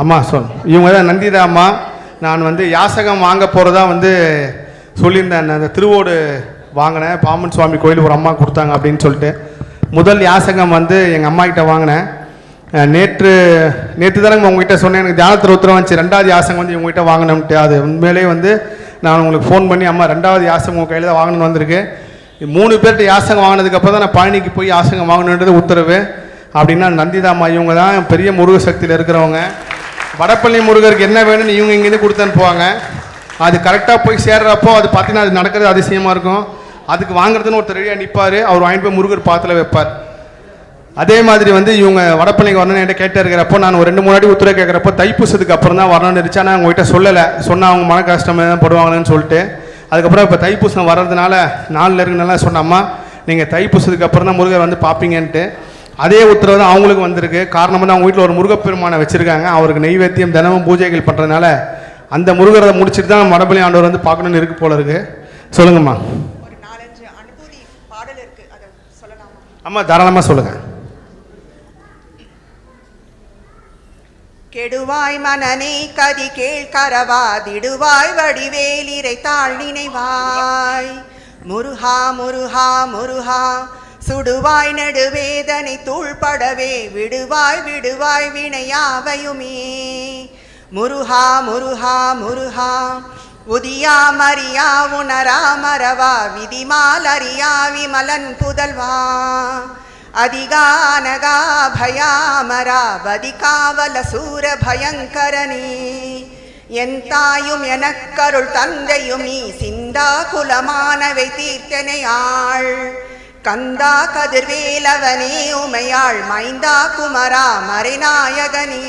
அம்மா சொல். இவங்க தான் நந்திதா அம்மா. நான் வந்து யாசகம் வாங்க போகிறதா வந்து சொல்லியிருந்தேன். நான் அந்த திருவோடு வாங்கினேன். பாமன் சுவாமி கோயில் ஒரு அம்மா கொடுத்தாங்க அப்படின்னு சொல்லிட்டு. முதல் யாசகம் வந்து எங்கள் அம்மா கிட்ட வாங்கினேன். நேற்று நேற்று தானே உங்ககிட்ட சொன்னேன். எனக்கு தியானத்தில் உத்தரவு வந்துச்சு. ரெண்டாவது யாசகம் வந்து இவங்ககிட்ட வாங்கினோம்ட்டு. அது உண்மையிலேயே வந்து நான் உங்களுக்கு ஃபோன் பண்ணி அம்மா ரெண்டாவது யாசகம் உங்கள் கையில் தான் வாங்கணும்னு வந்திருக்கு. மூணு பேர்கிட்ட யாசகம் வாங்கினதுக்கப்புறம் தான் நான் பழனிக்கு போய் யாசகம் வாங்கணுன்றது உத்தரவு. அப்படின்னா நந்திதாம்மா இவங்க தான் பெரிய முருக சக்தியில் இருக்கிறவங்க. வடப்பள்ளி முருகருக்கு என்ன வேணும்னு இவங்க இங்கேருந்து கொடுத்து அனுப்புவாங்க. அது கரெக்டாக போய் சேர்றப்போ அது பார்த்தீங்கன்னா அது நடக்கிறது அதிசயமாக இருக்கும். அதுக்கு வாங்குறதுன்னு ஒருத்தர் ரெடியாக நிற்பார் அவர் வாங்கிட்டு போய் முருகர் பாத்தில் வைப்பார். அதே மாதிரி வந்து இவங்க வடப்பள்ளிங்க வரணும்னு என்கிட்ட கேட்டு இருக்கிறப்போ நான் ஒரு ரெண்டு மூணாடி உத்தரவு கேட்குறப்போ தைப்பூசத்துக்கு அப்புறம் தான் வரணும்னு இருந்துச்சு. ஆனால் அவங்ககிட்ட சொல்லலை. சொன்னால் அவங்க மன கஷ்டம் தான் படுவாங்கன்னு சொல்லிட்டு. அதுக்கப்புறம் இப்போ தைப்பூசம் வர்றதுனால நாளில் இருக்குனால சொன்னம்மா நீங்கள் தைப்பூசத்துக்கு அப்புறம் தான் முருகர் வந்து பார்ப்பீங்கன்ட்டு அதே உத்தரவு தான் அவங்களுக்கு வந்திருக்கு. காரணம் வந்து அவங்க வீட்டில் ஒரு முருகப்பெருமானை வச்சுருக்காங்க. அவருக்கு நெய்வேத்தியம் தினமும் பூஜைகள் பண்ணுறதுனால அந்த முருகரை முடிச்சுட்டு தான் வடபள்ளி ஆண்டவர் வந்து பார்க்கணுன்னு இருக்கு போல இருக்கு. சொல்லுங்கம்மா. ஒரு நாலஞ்சு அனுபூதி பாடல் இருக்கு. அதை சொல்லலாமா? அம்மா தாராளமாக சொல்லுங்கள் கெடுவாய் மனநே கதி கேள் கரவாதிடுவாய் வடிவேலிரை தாழ் நினைவாய். முருகா முருகா முருகா சுடுவாய் நடுவேதனை தூள்படவே விடுவாய் விடுவாய் வினையாவையுமே. முருகா முருகா முருகா உதியா மரியா உணரா மரவா விதிமால் அறியா விமலன் புதல்வா. அதிகானகா பயாமரா பதிகாவல சூர பயங்கரனே. என் தாயும் எனக்கருள் தந்தையும் நீ சிந்தா குலமானவை தீர்த்தனையாள். கந்தா கதிர்வேலவனே உமையாள் மைந்தா குமரா மறைநாயகனே.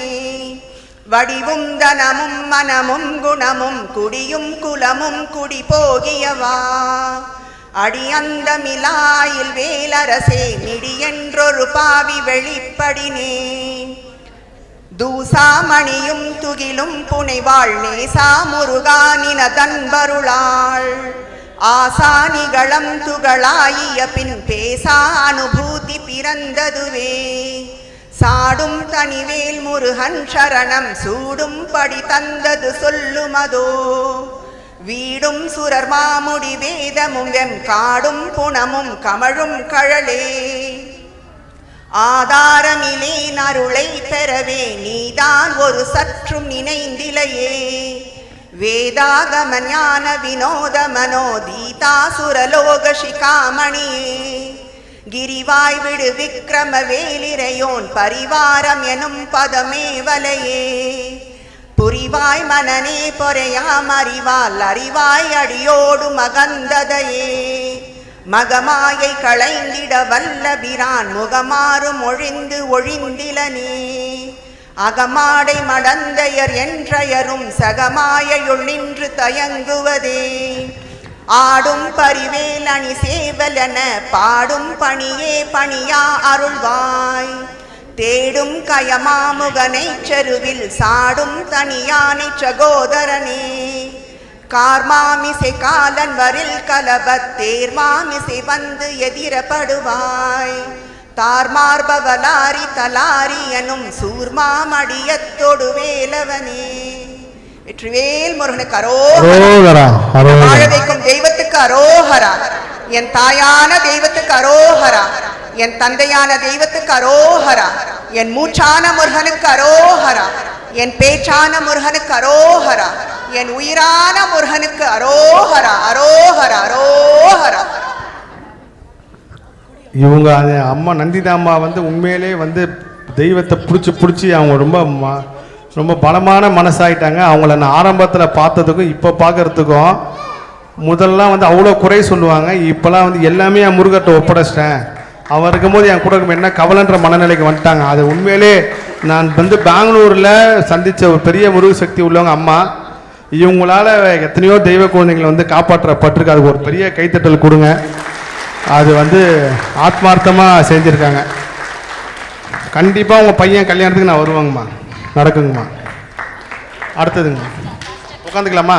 வடிவும் தனமும் மனமும் குணமும் குடியும் குலமும் குடி போகியவா. அடியந்தமிலாயில் வேலரசே நிடியென்றொரு பாவி வெளிப்படினே. தூசாமணியும் துகிலும் புனைவாள் நேசா முருகானின தன்பருளாள் ஆசானிகளம் துகளாயிய பின் பேசா அனுபூதி பிறந்ததுவே. சாடும் தனிவேல் முருகன் சரணம் சூடும் படி தந்தது சொல்லுமதோ. வீடும் சுரர் மாமுடி வேதமும் எம் காடும் புணமும் கமழும் கழலே. ஆதாரமிலே நருளை பெறவே நீதான் ஒரு சற்றும் நினைந்திலையே. வேதாகம ஞான வினோத மனோதீதா சுரலோக சிகாமணியே கிரிவாய் விடு விக்ரம வேலிரையோன் பரிவாரம் எனும் பதமே வலையே புரிவாய் மனநே பொறையாம் அறிவால் அறிவாய் அடியோடு மகந்ததையே. மகமாயை களைந்திட வல்லபிரான் முகமாறும் ஒழிந்து ஒழிந்திலனே. அகமாடை மடந்தையர் என்றயரும் சகமாயையுள் நின்று தயங்குவதே. ஆடும் பரிவேல் அணி சேவலென பாடும் பணியே பணியா அருள்வாய். தேடும் கயமாமுகனை செருவில் சாடும் தனியானை சகோதரனே. கார்மாமிசை காலன் வரில் கலபத் தேர்மாமிசை வந்து எதிரப்படுவாய். தார்மார்பவலாரி தலாரி எனும் சூர்மாமடியத்தொடு வேலவனே. வெற்றிவேல் முருகனுக்கு அரோகரா. வாழ வைக்கும் தெய்வத்துக்கு அரோகரா. என் தாயான தெய்வத்துக்கு அரோகரா. என் தந்தையான தெய்வத்துக்கு அரோகரா. என் மூச்சான முருகனுக்கு அரோகரா. என் பேச்சான முருகனுக்கு அரோகரா. என் உயிரான முருகனுக்கு அரோகரா. அரோகரா அரோகரா. இவங்க அது அம்மா நந்திதா அம்மா வந்து உண்மையிலே வந்து தெய்வத்தை பிடிச்சி பிடிச்சி அவங்க ரொம்ப ம- ரொம்ப பலமான மனசாயிட்டாங்க. அவங்கள நான் ஆரம்பத்தில் பார்த்ததுக்கும் இப்போ பார்க்கறதுக்கும் முதல்லாம் வந்து அவ்வளோ குறை சொல்லுவாங்க. இப்போலாம் வந்து எல்லாமே என் முருகர்கிட்ட ஒப்படைச்சிட்டேன். அவர் இருக்கும்போது என் கூட என்ன கவலைன்ற மனநிலைக்கு வந்துட்டாங்க. அது உண்மையிலே நான் வந்து பெங்களூரில் சந்தித்த ஒரு பெரிய முருக சக்தி உள்ளவங்க அம்மா. இவங்களால எத்தனையோ தெய்வ குழந்தைங்களை வந்து காப்பாற்றப்பட்டிருக்கு. அதுக்கு ஒரு பெரிய கைத்தட்டல் கொடுங்க. அது வந்து ஆத்மார்த்தமாக செஞ்சுருக்காங்க. கண்டிப்பாக உங்கள் பையன் கல்யாணத்துக்கு நான் வருவாங்கம்மா. நடக்குங்கம்மா. அடுத்ததுங்கம்மா உட்காந்துக்கலாமா?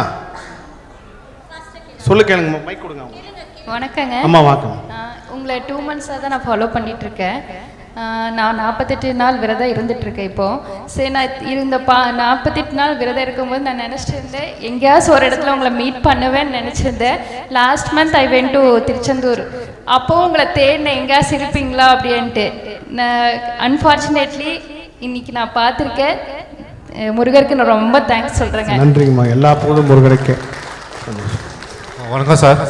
சொல்லு கேளுங்கம்மா. மைக் கொடுங்க வணக்கங்க. அம்மா வாக்கம் நான் உங்களை டூ மந்த்ஸாக தான் நான் ஃபாலோ ஆஹ் நான் நாற்பத்தெட்டு நாள் விரதம் இருந்துட்டு இருக்கேன் இப்போ. சரி நான் இருந்த பா நாற்பத்தெட்டு நாள் விரதம் இருக்கும்போது நான் நினச்சிட்டு இருந்தேன் எங்கேயாச்சும் ஒரு இடத்துல உங்களை மீட் பண்ணுவேன்னு நினச்சிருந்தேன். Last month I went to Tiruchendur. அப்போ உங்களை தேடினேன் எங்கேயாச்சும் இருப்பீங்களா அப்படின்ட்டு. நான் அன்ஃபார்ச்சுனேட்லி இன்னைக்கு நான் பார்த்துருக்கேன். முருகருக்கு நான் ரொம்ப தேங்க்ஸ் சொல்கிறேங்க நன்றிங்கம்மா. எல்லா போதும் முருகனுக்கு. வணக்கம் சார்.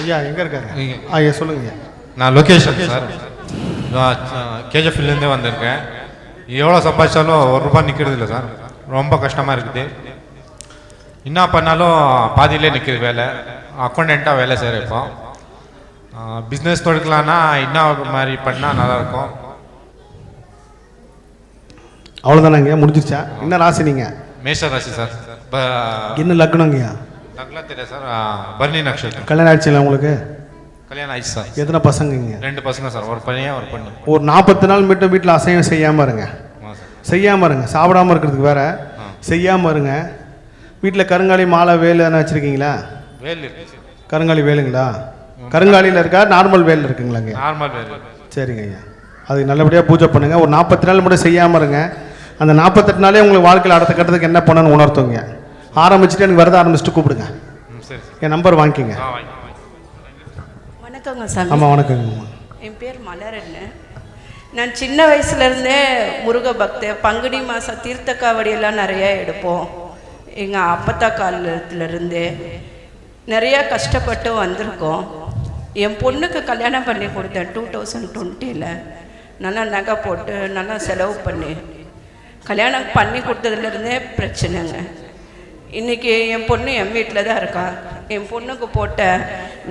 ஐயா எங்கே இருக்காரு? இங்க. ஐயா சொல்லுங்க ஐயா. நான் லொக்கேஷன் சார் நான் கேஜிஎஃப்லேருந்தே வந்திருக்கேன். எவ்வளோ சம்பாதிச்சாலும் ஒரு ரூபாய் நிற்கிறது இல்லை சார். ரொம்ப கஷ்டமாக இருக்குது. என்ன பண்ணாலும் பாதியிலே நிற்கிது வேலை. அக்கௌண்டண்ட்டாக வேலை செய்கிற இப்போ. பிஸ்னஸ் தொடுக்கலான்னா என்ன மாதிரி பண்ணால் நல்லாயிருக்கும்? அவ்வளோதானங்க முடிஞ்சிருச்சா? என்ன ராசி நீங்கள் மேஷ ராசி சார். இப்போ என்ன லக்னங்கய்யா நகலாம் தெரியாது சார். பரணி நட்சத்திரம். கல்யாணம் ஆயிடுச்சுங்களா உங்களுக்கு? கல்யாணம் ஆயிடுச்சு சார். எத்தனை பசங்கங்க? ரெண்டு பசங்க சார் ஒரு பையன் ஒரு பொண்ணு. ஒரு நாற்பத்தி நாள் மட்டும் வீட்டில் அசைவம் செய்யாமல் இருங்க. செய்யாமல் இருங்க சாப்பிடாம இருக்கிறதுக்கு வேற. செய்யாமல் இருங்க. வீட்டில் கருங்காலி மாலை வேல் எதனா வச்சுருக்கீங்களா? வேல் கருங்காலி வேலுங்களா? கருங்காலியில் இருக்கா? நார்மல் வேல் இருக்குங்களாங்க? நார்மல் வேல். சரிங்க ஐயா. அதுக்கு நல்லபடியாக பூஜை பண்ணுங்கள் ஒரு நாற்பத்தி நாள் மட்டும் செய்யாமல் இருங்க. அந்த நாற்பத்தெட்டு நாளே உங்களுக்கு வாழ்க்கையில் அடுத்த கட்டத்துக்கு என்ன பண்ணணும்னு உணர்த்துங்க ஆரம்பிச்சுட்டு எனக்கு வரத ஆரம்பிச்சுட்டு கூப்பிடுங்க. என் நம்பர் வாங்கிக்கோங்க. வணக்கங்க சாமி. ஆமாம் வணக்கங்க. என் பேர் மலரன்னு நான் சின்ன வயசுலேருந்தே முருக பக்த பங்குனி மாதம் தீர்த்த காவடியெல்லாம் நிறைய எடுப்போம். எங்கள் அப்பத்தா காலத்துலேருந்தே நிறையா கஷ்டப்பட்டு வந்திருக்கோம். என் பொண்ணுக்கு கல்யாணம் பண்ணி கொடுத்தேன் டூ தௌசண்ட் டுவெண்ட்டியில் நல்லா நகை போட்டு நல்லா செலவு பண்ணி. கல்யாணம் பண்ணி கொடுத்ததுலேருந்தே பிரச்சனைங்க. இன்றைக்கி என் பொண்ணு என் வீட்டில் தான் இருக்கா. என் பொண்ணுக்கு போட்ட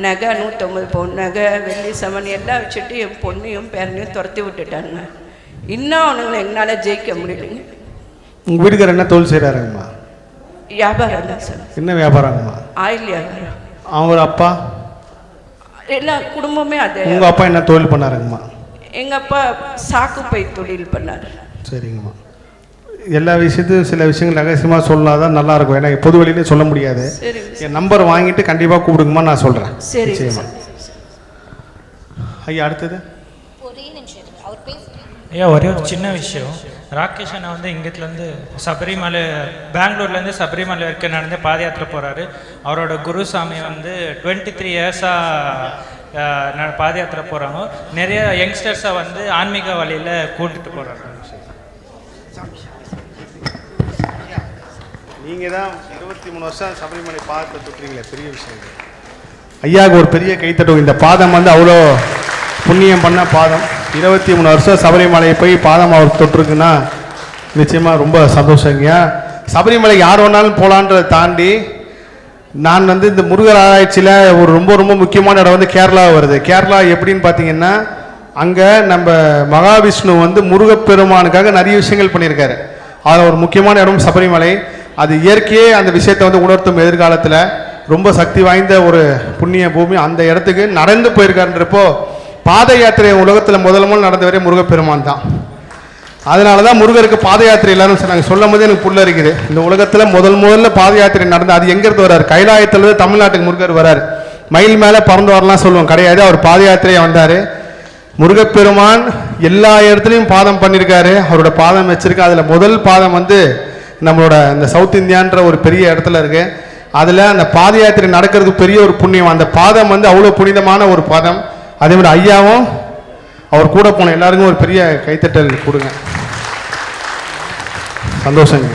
நகை நூற்றம்பது பவுன் நகை வெள்ளி சமன் எல்லாம் வச்சுட்டு என் பொண்ணையும் பேரனையும் துரத்தி விட்டுட்டாங்க இன்னும் அவனுங்களை எங்களால் ஜெயிக்க முடியலைங்க. உங்கள் வீட்டுக்காரர் என்ன தொழில் செய்கிறாருங்கம்மா வியாபாரம் தான் சார். என்ன வியாபாரங்கம்மா? ஆயில் வியாபாரம். அவங்க அப்பா? எல்லா குடும்பமே அது. உங்கள் அப்பா என்ன தொழில் பண்ணாருங்கம்மா? எங்கள் அப்பா சாக்கு பை தொழில் பண்ணார். சரிங்கம்மா. எல்லா விஷயத்தையும் சில விஷயங்கள் ரகசியமாக சொல்லாதான் நல்லா இருக்கும் ஏன்னா பொது வெளியிலே சொல்ல முடியாது. என் நம்பர் வாங்கிட்டு கண்டிப்பாக கூப்பிடுங்கம்மா நான் சொல்கிறேன் நிச்சயமா. ஐயா அடுத்தது? ஐயா ஒரே ஒரு சின்ன விஷயம். ராகேஷ் அண்ணா வந்து இங்கத்துலேருந்து சபரிமலை பெங்களூர்லேருந்து சபரிமலை வரைக்கும் நடந்து பாத யாத்திரை போகிறாரு அவரோட குருசாமி வந்து டுவெண்ட்டி த்ரீ இயர்ஸாக பாத யாத்திரை போகிறாங்க நிறைய யங்ஸ்டர்ஸை வந்து ஆன்மீக வழியில் கூட்டிட்டு போகிறாங்க நீங்கள் தான் இருபத்தி மூணு வருஷம் சபரிமலை பாதத்தை தொட்டுறீங்களே பெரிய விஷயம் ஐயாவுக்கு ஒரு பெரிய கைத்தட்டும் இந்த பாதம் வந்து அவ்வளோ புண்ணியம் பண்ண பாதம். இருபத்தி மூணு வருஷம் சபரிமலையை போய் பாதம் அவர் தொட்டிருக்குன்னா நிச்சயமாக ரொம்ப சந்தோஷங்க. சபரிமலை யார் வேணாலும் போகலான்றதை தாண்டி நான் வந்து இந்த முருகர் ஆராய்ச்சியில் ஒரு ரொம்ப ரொம்ப முக்கியமான இடம் வந்து கேரளா வருது. கேரளா எப்படின்னு பார்த்தீங்கன்னா அங்கே நம்ம மகாவிஷ்ணு வந்து முருகப்பெருமானுக்காக நிறைய விஷயங்கள் பண்ணியிருக்காரு. அதில் ஒரு முக்கியமான இடம் சபரிமலை. அது இயற்கையே அந்த விஷயத்தை வந்து உணர்த்தும் எதிர்காலத்தில் ரொம்ப சக்தி வாய்ந்த ஒரு புண்ணிய பூமி. அந்த இடத்துக்கு நடந்து போயிருக்காருன்றப்போ பாத யாத்திரை உலகத்தில் முதல் முதல் நடந்தவரே முருகப்பெருமான் தான். அதனால தான் முருகருக்கு பாத யாத்திரை எல்லாரும் சொன்னாங்க. சொல்லும் போது எனக்கு புள்ள இருக்குது இந்த உலகத்தில் முதல் முதல்ல பாத யாத்திரை நடந்து அது எங்கேருந்து வராரு? கைலாயத்திலிருந்து தமிழ்நாட்டுக்கு முருகர் வர்றார் மயில் மேலே பறந்து வரலாம் சொல்லுவோம். கிடையாது. அவர் பாத யாத்திரையை வந்தார். முருகப்பெருமான் எல்லா இடத்துலையும் பாதம் பண்ணியிருக்காரு அவரோட பாதம் வச்சிருக்கு. அதில் முதல் பாதம் வந்து நம்மளோட இந்த சவுத் இந்தியான்ற ஒரு பெரிய இடத்துல இருக்கு. அதில் அந்த பாத யாத்திரை நடக்கிறதுக்கு பெரிய ஒரு புண்ணியம். அந்த பாதம் வந்து அவ்வளோ புனிதமான ஒரு பாதம். அதே மாதிரி ஐயாவும் அவர் கூட போன எல்லாருக்கும் ஒரு பெரிய கைத்தட்டல் கொடுங்க. சந்தோஷங்க.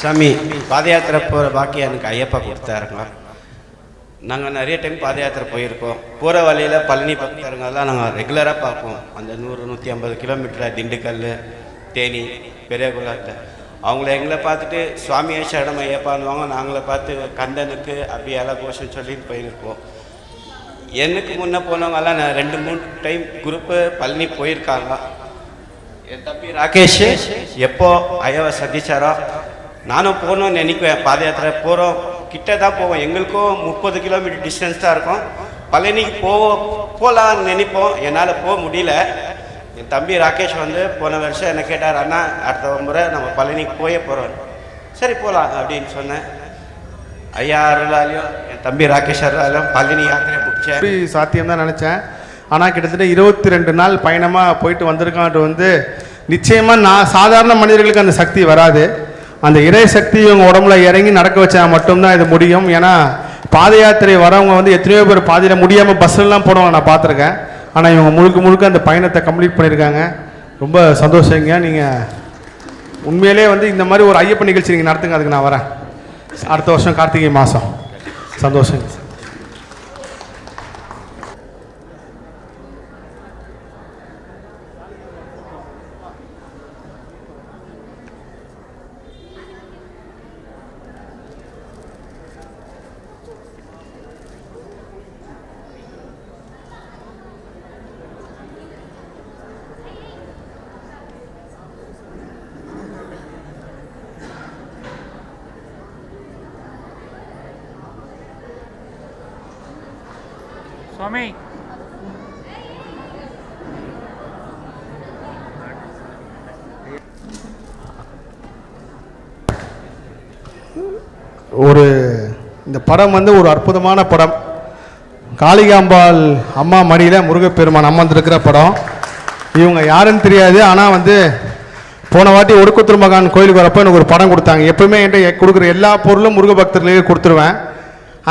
சாமி பாத யாத்திரை போகிற பாக்கியம் எனக்கு ஐயப்பா கொடுத்தாருங்க நாங்கள் நிறைய டைம் பாத யாத்திரை போயிருக்கோம். போகிற வழியில் பழனி பக்தருங்கெல்லாம் நாங்கள் ரெகுலராக பார்ப்போம். அந்த நூறு நூற்றி ஐம்பது கிலோமீட்டர் திண்டுக்கல் தேனி பெரியகுளத்தில். அவங்கள எங்களை பார்த்துட்டு சுவாமியை சரணம் ஐயப்பான்வாங்க நாங்களை பார்த்து கந்தனுக்கு அபியால கோஷம் சொல்லிட்டு போயிருக்கோம். எனக்கு முன்னே போனவங்கெல்லாம் நான் ரெண்டு மூணு டைம் குரூப்பு பழனி போயிருக்காங்க. என் தம்பி ராகேஷ் எப்போ ஐயாவை சந்திச்சாரோ நானும் போகணும்னு நினைக்குவேன். பாத யாத்திரை போகிறோம் கிட்டே தான் போவோம். எங்களுக்கும் முப்பது கிலோமீட்டர் டிஸ்டன்ஸ் தான் இருக்கும். பழனிக்கு போவோம் போகலான்னு நினைப்போம். என்னால் போக முடியல. என் தம்பி ராகேஷ் வந்து போன வருஷம் என்ன கேட்டார் அண்ணா அடுத்த முறை நம்ம பழனிக்கு போயே போகிறோம் சரி போகலாம் அப்படின்னு சொன்னேன். ஐயா அருளாலையும் என் தம்பி ராகேஷ் அருளாலையும் பழனி யாத்திரை முடிச்சேன். எப்படி சாத்தியம் தான் நினச்சேன். ஆனால் கிட்டத்தட்ட இருபத்தி ரெண்டு நாள் பயணமாக போயிட்டு வந்திருக்கான்ட்டு வந்து நிச்சயமாக நான் சாதாரண மனிதர்களுக்கு அந்த சக்தி வராது. அந்த இறை சக்தி இவங்க உடம்புல இறங்கி நடக்க வச்சா மட்டும்தான் இது முடியும். ஏன்னா பாத யாத்திரை வரவங்க வந்து எத்தனையோ பேர் பாதியில் முடியாமல் பஸ்ஸெல்லாம் போனவங்க நான் பார்த்துருக்கேன். ஆனால் இவங்க முழுக்க முழுக்க அந்த பயணத்தை கம்ப்ளீட் பண்ணியிருக்காங்க. ரொம்ப சந்தோஷங்க. நீங்கள் உண்மையிலே வந்து இந்த மாதிரி ஒரு ஐயப்பன் நிகழ்ச்சி நீங்கள் நடத்துங்க அதுக்கு நான் வரேன். அடுத்த வருஷம் கார்த்திகை மாதம். சந்தோஷங்க. சுவாமி. ஒரு இந்த படம் வந்து ஒரு அற்புதமான படம். காளிகாம்பாள் அம்மா மடியில் முருகப்பெருமான் அமர்ந்திருக்கிற படம். இவங்க யாருன்னு தெரியாது ஆனால் வந்து போன வாட்டி ஒடுக்குத்துரு மகான் கோயிலுக்கு வரப்போ எனக்கு ஒரு படம் கொடுத்தாங்க. எப்பவுமே என்கிட்ட கொடுக்குற எல்லா பொருளும் முருக பக்தர்களுக்கு கொடுத்துருவேன்.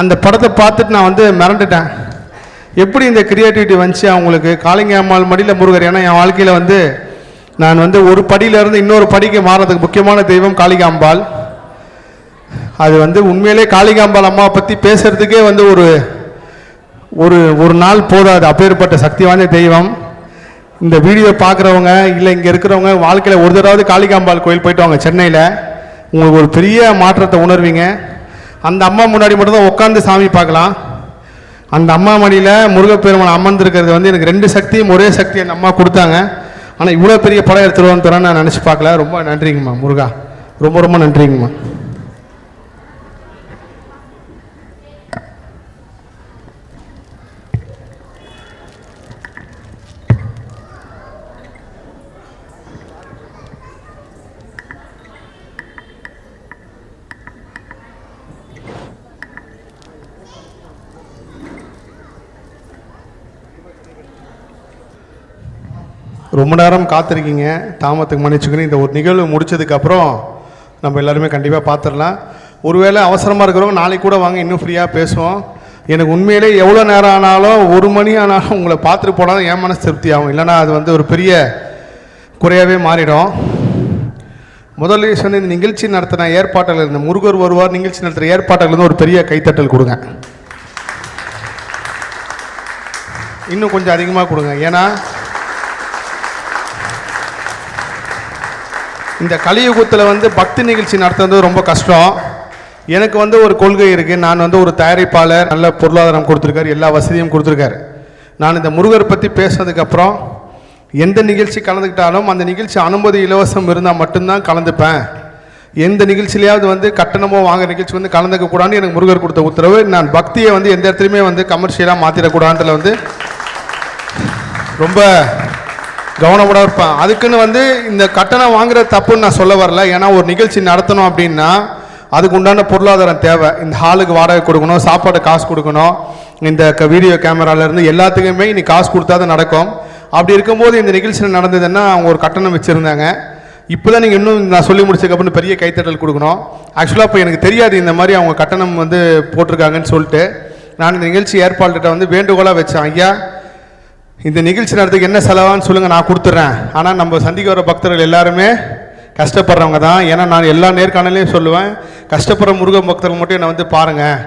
அந்த படத்தை பார்த்துட்டு நான் வந்து மிரண்டுட்டேன். எப்படி இந்த கிரியேட்டிவிட்டி வந்துச்சு? அவங்களுக்கு காளிங்க அம்மாள் மடியில் முருகர். ஏன்னா என் வாழ்க்கையில் வந்து நான் வந்து ஒரு படியிலேருந்து இன்னொரு படிக்கு மாறதுக்கு முக்கியமான தெய்வம் காளிகாம்பாள் அது வந்து உண்மையிலே காளிகாம்பாள் அம்மாவை பற்றி பேசுறதுக்கே வந்து ஒரு ஒரு ஒரு நாள் போதாது. அப்பேற்பட்ட சக்தி வாய்ந்த தெய்வம். இந்த வீடியோ பார்க்குறவங்க இல்லை இங்கே இருக்கிறவங்க வாழ்க்கையில் ஒரு தடவை காளிகாம்பாள் கோயில் போயிட்டு வாங்க சென்னையில். உங்களுக்கு ஒரு பெரிய மாற்றத்தை உணர்வீங்க. அந்த அம்மா முன்னாடி மட்டும்தான் உட்காந்து சாமி பார்க்கலாம். அந்த அம்மா மடியில் முருகப்பெருமான் அமர்ந்திருக்கிறது வந்து எனக்கு ரெண்டு சக்தியும் ஒரே சக்தி அந்த அம்மா கொடுத்தாங்க. ஆனால் இவ்வளோ பெரிய படம் எடுத்துருவோன்னு தரேன் நான் நினச்சி பார்க்கல. ரொம்ப நன்றிங்கம்மா முருகா. ரொம்ப ரொம்ப நன்றிங்கம்மா. ரொம்ப நேரம் காத்திருக்கீங்க. தாமத்துக்கு மன்னிச்சுக்கணும் இந்த ஒரு நிகழ்வு முடிச்சதுக்கப்புறம் நம்ம எல்லாருமே கண்டிப்பாக பார்த்துடலாம் ஒருவேளை அவசரமாக இருக்கிறவங்க நாளைக்கு கூட வாங்க இன்னும் ஃப்ரீயாக பேசுவோம். எனக்கு உண்மையிலே எவ்வளோ நேரம் ஆனாலும் ஒரு மணி ஆனாலும் உங்களை பார்த்துட்டு போனாலும் என் மனசு திருப்தி ஆகும். இல்லைன்னா அது வந்து ஒரு பெரிய குறையாகவே மாறிடும். முதல்ல சொன்ன இந்த நிகழ்ச்சி நடத்தின ஏற்பாட்டில் இருந்த முருகர் வருவார். நிகழ்ச்சி நடத்துகிற ஏற்பாட்டிலிருந்து ஒரு பெரிய கைத்தட்டல் கொடுங்க. இன்னும் கொஞ்சம் அதிகமாக கொடுங்க. ஏன்னா இந்த கலியுகத்தில் வந்து பக்தி நிகழ்ச்சி நடத்துறது ரொம்ப கஷ்டம். எனக்கு வந்து ஒரு கொள்கை இருக்குது நான் வந்து ஒரு தயாரிப்பாளர் நல்ல பொருளாதாரம் கொடுத்துருக்காரு எல்லா வசதியும் கொடுத்துருக்காரு. நான் இந்த முருகர் பற்றி பேசுனதுக்கப்புறம் எந்த நிகழ்ச்சி கலந்துக்கிட்டாலும் அந்த நிகழ்ச்சி அனுமதி இலவசம் இருந்தால் மட்டும்தான் கலந்துப்பேன். எந்த நிகழ்ச்சியிலையாவது வந்து கட்டணமோ வாங்க நிகழ்ச்சி வந்து கலந்துக்க கூடாதுன்னு எனக்கு முருகர் கொடுத்த உத்தரவு. நான் பக்தியை வந்து எந்த இடத்துலையுமே வந்து கமர்ஷியலாக மாற்றிடக்கூடாதுல வந்து ரொம்ப கவனமோட இருப்பேன். அதுக்குன்னு வந்து இந்த கட்டணம் வாங்குற தப்புன்னு நான் சொல்ல வரல. ஏன்னா ஒரு நிகழ்ச்சி நடத்தணும் அப்படின்னா அதுக்கு உண்டான பொருளாதாரம் தேவை. இந்த ஹாலுக்கு வாடகை கொடுக்கணும் சாப்பாடு காசு கொடுக்கணும். இந்த க- வீடியோ கேமராலேருந்து எல்லாத்துக்குமே இன்னைக்கு காசு கொடுத்தா தான் நடக்கும். அப்படி இருக்கும்போது இந்த நிகழ்ச்சியில் நடந்ததுன்னா அவங்க ஒரு கட்டணம் வச்சுருந்தாங்க. இப்போ தான் நீங்கள் இன்னும் நான் சொல்லி முடிச்சதுக்கப்புறம் பெரிய கைத்தட்டல் கொடுக்கணும். ஆக்சுவலாக இப்போ எனக்கு தெரியாது இந்த மாதிரி அவங்க கட்டணம் வந்து போட்டிருக்காங்கன்னு சொல்லிட்டு. நான் இந்த நிகழ்ச்சி ஏற்பாடுகிட்ட வந்து வேண்டுகோளாக வச்சேன். ஐயா இந்த நிகழ்ச்சி நடத்துக்கு என்ன செலவான்னு சொல்லுங்கள் நான் கொடுத்துட்றேன் ஆனால் நம்ம சந்திக்க வர பக்தர்கள் எல்லாருமே கஷ்டப்படுறவங்க தான். ஏன்னா நான் எல்லா நேர்காணலையும் சொல்லுவேன் கஷ்டப்படுற முருக பக்தர்கள் மட்டும் என்னை வந்து பாருங்கள்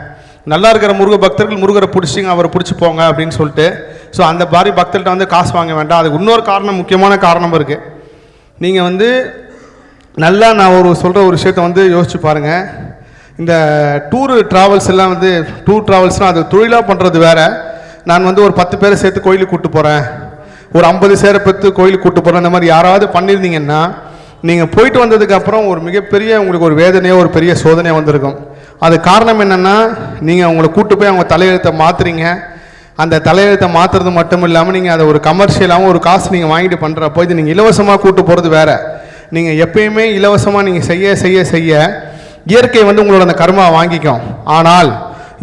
நல்லா இருக்கிற முருக பக்தர்கள் முருகரை பிடிச்சிங்க அவரை பிடிச்சி போங்க அப்படின்னு சொல்லிட்டு. ஸோ அந்த மாதிரி பக்தர்கிட்ட வந்து காசு வாங்க வேண்டாம். அதுக்கு இன்னொரு காரணம் முக்கியமான காரணம் இருக்குது நீங்கள் வந்து நல்லா நான் ஒரு சொல்கிற ஒரு விஷயத்தை வந்து யோசிச்சு பாருங்கள் இந்த டூரு ட்ராவல்ஸ் எல்லாம் வந்து டூர் ட்ராவல்ஸ்னால் அது தொழிலாக பண்ணுறது வேறு. நான் வந்து ஒரு பத்து பேரை சேர்த்து கோயிலுக்கு கூப்பிட்டு போகிறேன் ஒரு ஐம்பது சேரை பெற்று கோயிலுக்கு கூட்டு போகிறேன் இந்த மாதிரி யாராவது பண்ணியிருந்தீங்கன்னா நீங்கள் போயிட்டு வந்ததுக்கு அப்புறம் ஒரு மிகப்பெரிய உங்களுக்கு ஒரு வேதனையோ ஒரு பெரிய சோதனையாக வந்திருக்கும். அது காரணம் என்னென்னா நீங்கள் அவங்கள கூப்பிட்டு போய் அவங்க தலையெழுத்தை மாற்றுறீங்க அந்த தலையெழுத்தை மாற்றுறது மட்டும் இல்லாமல் நீங்கள் அதை ஒரு கமர்ஷியலாகவும் ஒரு காசு நீங்கள் வாங்கிட்டு பண்ணுறப்போ இது நீங்கள் இலவசமாக கூப்பிட்டு போகிறது வேறு. நீங்கள் எப்பயுமே இலவசமாக நீங்கள் செய்ய செய்ய செய்ய இயற்கை வந்து உங்களோட அந்த கர்மா வாங்கிக்கும். ஆனால்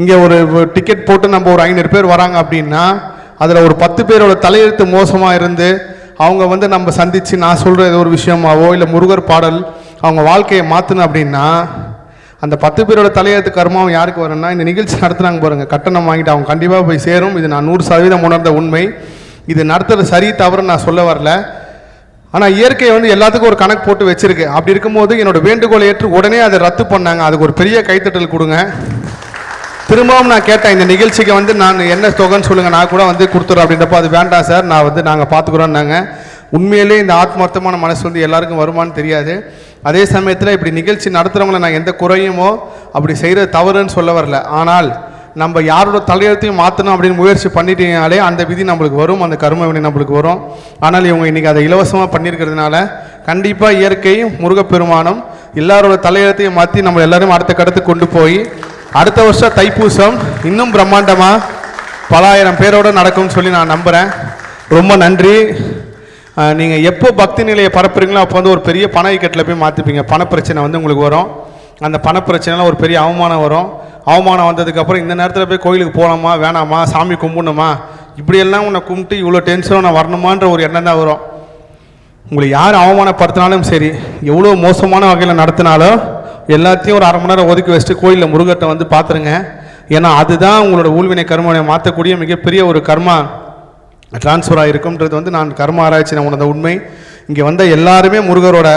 இங்கே ஒரு டிக்கெட் போட்டு நம்ம ஒரு ஐநூறு பேர் வராங்க அப்படின்னா அதில் ஒரு பத்து பேரோட தலையெழுத்து மோசமாக இருந்து அவங்க வந்து நம்ம சந்தித்து நான் சொல்கிற ஏதோ ஒரு விஷயமாவோ இல்லை முருகர் பாடல் அவங்க வாழ்க்கையை மாற்றணும் அப்படின்னா அந்த பத்து பேரோட தலையெழுத்து கர்மாவும் யாருக்கு வரும்னா இந்த நிகழ்ச்சி நடத்துனாங்க பாருங்கள் கட்டணம் வாங்கிட்டு அவங்க கண்டிப்பாக போய் சேரும். இது நான் நூறு சதவீதம் உணர்ந்த உண்மை. இது நடத்துறது சரி தவறுன்னு நான் சொல்ல வரல. ஆனால் இயற்கை வந்து எல்லாத்துக்கும் ஒரு கணக்கு போட்டு வச்சிருக்கு. அப்படி இருக்கும்போது என்னோட வேண்டுகோளை ஏற்று உடனே அதை ரத்து பண்ணாங்க. அதுக்கு ஒரு பெரிய கைத்தட்டல் கொடுங்க. திரும்பவும் நான் கேட்டேன் இந்த நிகழ்ச்சிக்கு வந்து நான் என்ன தொகைன்னு சொல்லுங்கள் நான் கூட வந்து கொடுத்துறேன் அப்படின்றப்ப அது வேண்டாம் சார் நான் வந்து நாங்கள் பார்த்துக்குறோன்னாங்க உண்மையிலே இந்த ஆத்மார்த்தமான மனசு வந்து எல்லாருக்கும் வருமான்னு தெரியாது. அதே சமயத்தில் இப்படி நிகழ்ச்சி நடத்துகிறவங்கள நான் எந்த குறையுமோ அப்படி செய்கிறது தவறுன்னு சொல்ல வரல. ஆனால் நம்ம யாரோட தலையெழுத்தையும் மாற்றணும் அப்படின்னு முயற்சி பண்ணிட்டீங்கனாலே அந்த விதி நம்மளுக்கு வரும் அந்த கர்ம வினை நம்மளுக்கு வரும். ஆனால் இவங்க இன்றைக்கி அதை இலவசமாக பண்ணியிருக்கிறதுனால கண்டிப்பாக இயற்கையும் முருகப்பெருமானம் எல்லாரோட தலையெழுத்தையும் மாற்றி நம்ம எல்லாரும் அடுத்த கடத்துக்கு கொண்டு போய் அடுத்த வருஷம் தைப்பூசம். இன்னும் பிரம்மாண்டமாக பலாயிரம் பேரோடு பேரோட நடக்கும்னு சொல்லி நான் நம்புகிறேன் ரொம்ப நன்றி. நீங்கள் எப்போ பக்தி நிலையை பரப்புறீங்களோ அப்போ வந்து ஒரு பெரிய பண இக்கட்டில் போய் மாற்றிப்பீங்க பணப்பிரச்சனை வந்து உங்களுக்கு வரும். அந்த பணப்பிரச்சனைலாம் ஒரு பெரிய அவமானம் வரும். அவமானம் வந்ததுக்கப்புறம் இந்த நேரத்தில் போய் கோயிலுக்கு போகலாமா வேணாமா சாமி கும்பிடணுமா? இப்படியெல்லாம் உன்னை கும்பிட்டு இவ்வளோ டென்ஷனாக நான் வரணுமான்ற ஒரு எண்ணம் தான் வரும். உங்களை யார் அவமானப்படுத்தினாலும் சரி எவ்வளோ மோசமான வகையில் நடத்தினாலும் எல்லாத்தையும் ஒரு அரை மணி நேரம் ஒதுக்கி வச்சுட்டு கோயிலில் முருகத்தை வந்து பார்த்துருங்க ஏன்னா அதுதான் உங்களோட ஊழ்வினை கர்மனை மாற்றக்கூடிய மிகப்பெரிய ஒரு கர்மா. டிரான்ஸ்ஃபர் ஆகிருக்கும்ன்றது வந்து நான் கர்ம ஆராய்ச்சி நான் உணர்ந்த உண்மை. இங்கே வந்த எல்லாருமே முருகரோட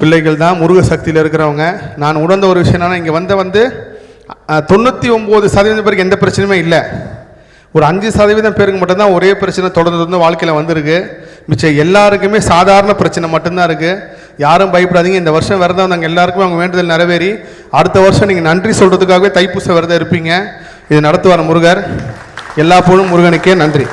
பிள்ளைகள் தான் முருக சக்தியில் இருக்கிறவங்க. நான் உணர்ந்த ஒரு விஷயம் இங்கே வந்த வந்து தொண்ணூற்றி ஒம்பது சதவீதம் பேருக்கு எந்த பிரச்சனையுமே இல்லை. ஒரு அஞ்சு சதவீதம் பேருக்கு மட்டும்தான் ஒரே பிரச்சனை தொடர்ந்து தொடர்ந்து வாழ்க்கையில் வந்திருக்கு. மிச்சம் எல்லாருக்குமே சாதாரண பிரச்சனை மட்டும்தான் இருக்குது யாரும் பயப்படாதீங்க. இந்த வருஷம் விரதம் வந்தவங்க எல்லாருக்குமே அவங்க வேண்டுதல் நிறைவேறி அடுத்த வருஷம் நீங்கள் நன்றி சொல்கிறதுக்காகவே தைப்பூச விரதம் இருப்பீங்க. இது நடத்துவார் முருகர். எல்லா பொழுதும் முருகனுக்கே நன்றி.